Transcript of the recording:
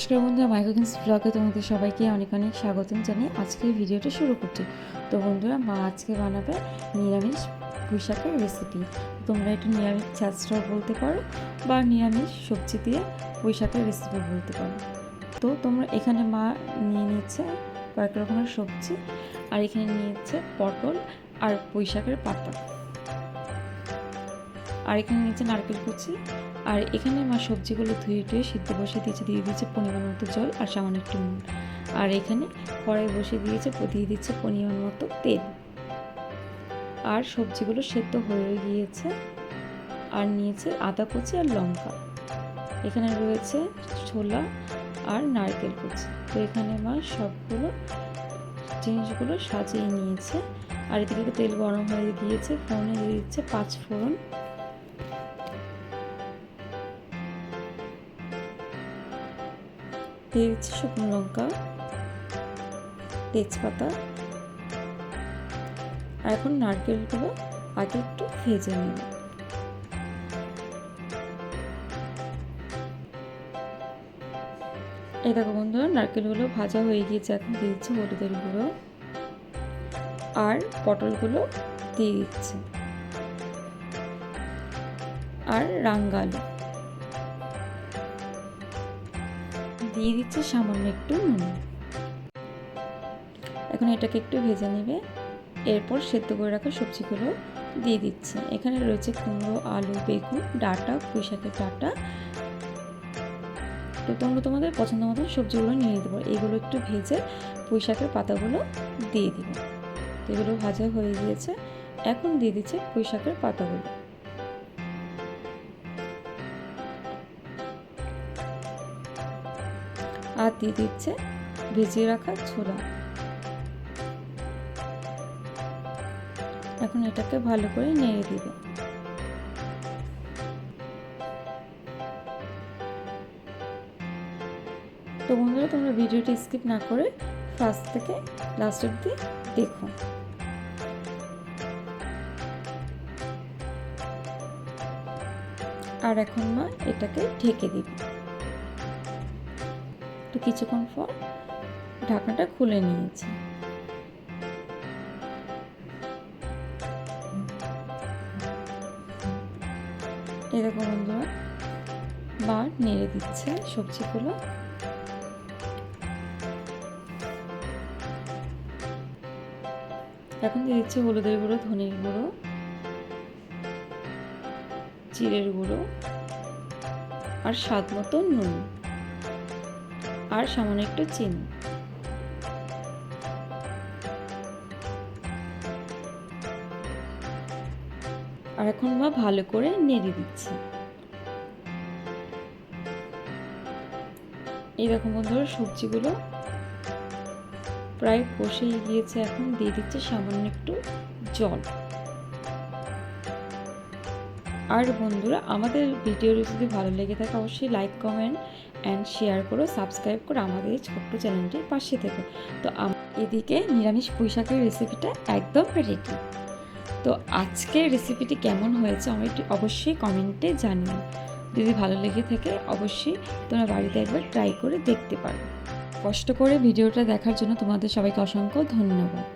নমস্কার বন্ধুরা মাইক্রোকিন্স ব্লগে তোমাদের সবাইকে অনেক অনেক স্বাগতম জানিয়ে আজকে ভিডিওটা শুরু করছি। তো বন্ধুরা, মা আজকে বানাবে নিরামিষ পুঁইশাকের রেসিপি তোমরা এটা নিরামিষ চাষটাও বলতে পারো বা নিরামিষ সবজি দিয়ে পুঁইশাকের রেসিপি বলতে পারো। তো তোমরা এখানে মা নিয়ে নিচ্ছে কয়েক রকমের সবজি আর এখানে নিয়েছে পটল আর পুঁইশাকের পাতা। আর এখানে নিয়েছে নারকেল কুচি আর এখানে মা সবজিগুলো ধুয়ে টুয়ে সিদ্ধ বসে দিয়েছে। দিয়ে দিয়েছে পরিমাণ মতো জল আর সামান্য একটু নুন। আর এখানে কড়াই বসে দিয়েছে, দিয়ে দিচ্ছে পরিমাণ মতো তেল। আর সবজিগুলো সেদ্ধ হয়ে গিয়েছে। আর নিয়েছে আদা কুচি আর লঙ্কা। এখানে রয়েছে ছোলা আর নারকেল কুচি। তো এখানে মা সবগুলো জিনিসগুলো সাজিয়ে নিয়েছে। আর এদিকে তেল গরম হয়ে গিয়েছে, ফোড়নে দিয়ে দিচ্ছে পাঁচ ফোড়ন। দিয়ে দিচ্ছি শুকনো লঙ্কা, তেজপাতা, আর এখন নারকেলগুলো আগে একটু ভেজে নেব এই দেখো বন্ধুরা, নারকেলগুলো ভাজা হয়ে গিয়েছে, এখন দিয়ে দিচ্ছে হলুদের গুঁড়ো, আর পটলগুলো দিয়ে দিচ্ছে। আর রাঙ্গালু দিয়ে দিচ্ছে সামান্য একটু নুন। এখন এটাকে একটু ভেজে নেবে। এরপর সেদ্ধ করে রাখা সবজিগুলো দিয়ে দিচ্ছে। এখানে রয়েছে কুমড়ো, আলু, বেগুন, ডাটা, পুঁইশাকের ডাটা। তো তোমরা তোমাদের পছন্দ মতো সবজিগুলো নিয়ে পারো। এগুলো একটু ভেজে পুঁইশাকের পাতাগুলো দিয়ে দিবে। তো এগুলো ভাজা হয়ে গিয়েছে। এখন দিয়ে দিচ্ছে পুঁইশাকের পাতাগুলো। আর দিয়ে দিচ্ছে ভেজিয়ে রাখা ছোলা। এখন এটাকে ভালো করে নেড়ে দিবে। তো বন্ধুরা, তোমরা ভিডিওটি স্কিপ না করে ফার্স্ট থেকে লাস্ট অব্দি দেখো। আর এখন মা এটাকে ঢেকে দিবে। তো কিছুক্ষণ পর ঢাকনাটা খুলে নিয়েছি। এরকম বন্ধুরা বা নেড়ে দিচ্ছে সবজিগুলো। এখন দিয়ে দিচ্ছে হলুদের গুঁড়ো, ধনের গুঁড়ো, জিরের গুঁড়ো আর স্বাদ মতো নুন। আর সামান্য একটু চিনি। আর এখন মা ভালো করে নেড়ে দিচ্ছে। এই দেখো বন্ধুরা, সবজিগুলো প্রায় কষেই গিয়েছে। এখন দিয়ে দিচ্ছে সামান্য একটু জল। আর বন্ধুরা, আমাদের ভিডিওটি যদি ভালো লেগে থাকে, অবশ্যই লাইক কমেন্ট অ্যান্ড শেয়ার করো সাবস্ক্রাইব করো আমাদের এই ছোট্ট চ্যানেলটির পাশে থেকে। তো এদিকে নিরামিষ পুঁইশাকের রেসিপিটা একদম রেডি তো আজকের রেসিপিটি কেমন হয়েছে আমি একটু অবশ্যই কমেন্টে জানিও। যদি ভালো লেগে থাকে, অবশ্যই তোমরা বাড়িতে একবার ট্রাই করে দেখতে পারো। কষ্ট করে ভিডিওটা দেখার জন্য তোমাদের সবাইকে অসংখ্য ধন্যবাদ।